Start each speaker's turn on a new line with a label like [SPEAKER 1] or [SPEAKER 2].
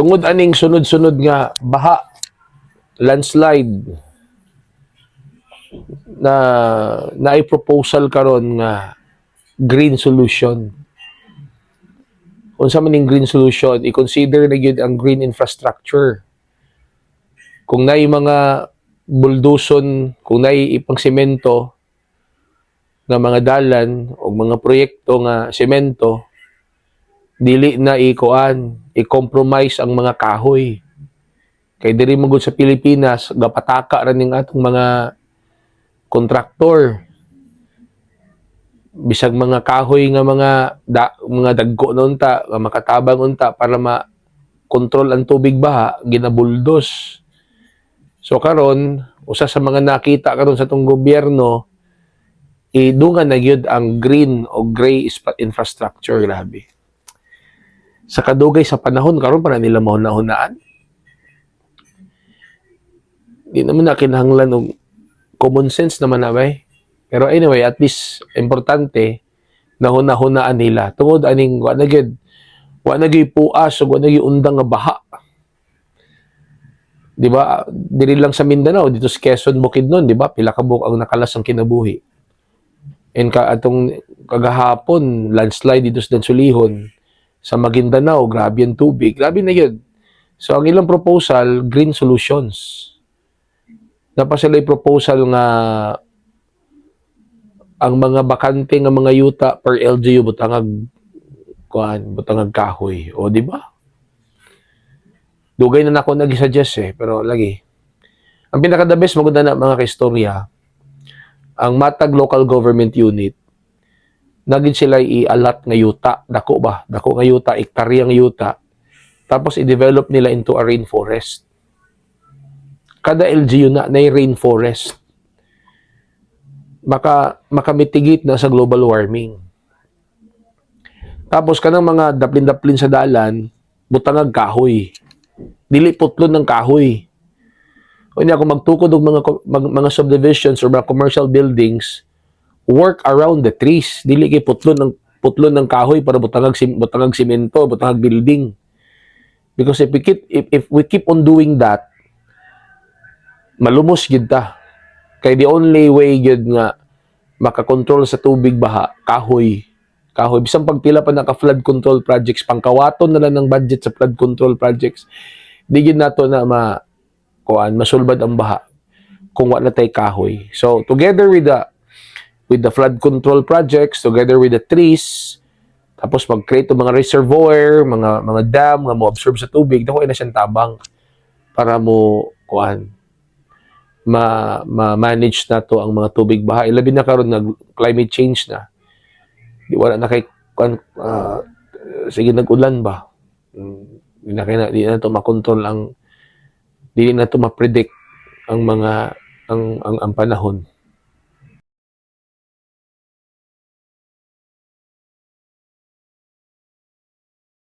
[SPEAKER 1] tungod aning sunod-sunod nga baha, landslide na naay proposal karon nga green solution. Unsa man ning green solution, i-consider na gyud ang green infrastructure. Kung naay mga buldoson, kung naay ipang semento nga mga dalan o mga proyekto nga semento, dili na ikuan, i-compromise ang mga kahoy. Kay diri mo sa Pilipinas, gapataka ra ning atong mga kontraktor. Bisag mga kahoy nga mga da, mga dagko na unta, makatabang unta para ma control ang tubig baha, ginabuldos. So karon, usa sa mga nakita karon sa tong gobyerno, idungan na gyud ang green o gray infrastructure grabe sa kadugay sa panahon karon pa na nila mahuna-hunaan. Di naman na kinahanglan og common sense naman na bay. Pero anyway at least importante na hunahunaan nila. Tungod aning wa na wa na puas ug wa na undang nga baha. Di ba? Diri lang sa Mindanao dito sa Quezon Bukidnon di ba? Pila ka buok ang nakalas ang kinabuhi. And ka atong kagahapon landslide dito sa Dansulihon sa Maguindanao, grabe ang tubig. Grabe na yun. So, ang ilang proposal, green solutions. Dapat sila proposal nga ang mga bakante nga mga yuta per LGU butangag kuan butangag kahoy o di ba dugay na nako nag-suggest eh pero lagi ang pinaka the best maganda na mga kaistorya ang matag local government unit nagin sila i-alat nga yuta, dako ba? Dako nga yuta, ektarya nga yuta. Tapos i-develop nila into a rainforest. Kada LGU na na rainforest. Maka makamitigate na sa global warming. Tapos kanang mga daplin-daplin sa dalan, butangag kahoy. Dili putlon ng kahoy. O niya, kung magtukod og mga, mga, mga subdivisions or mga commercial buildings, work around the trees. Dili kay putlon ng putlon ng kahoy para butangag sim, butangag simento, butangag building. Because if we keep if, if we keep on doing that, malumos gyud ta. Kay the only way gyud nga makakontrol sa tubig baha, kahoy. Kahoy. Bisang pagpila pa naka flood control projects, pangkawaton na lang ng budget sa flood control projects. Di gyud nato na ma kuan masulbad ang baha kung wala tay kahoy. So together with the with the flood control projects together with the trees tapos mag-create mga reservoir, mga mga dam nga mo absorb sa tubig, dako na siyang tabang para mo kuan ma, ma manage na to ang mga tubig baha. Ilabi na karon nag climate change na. Di wala na kay kuan ah, sige nag-ulan ba. Mm, Di na na, di na to makontrol ang di na to ma-predict ang mga ang ang, ang panahon.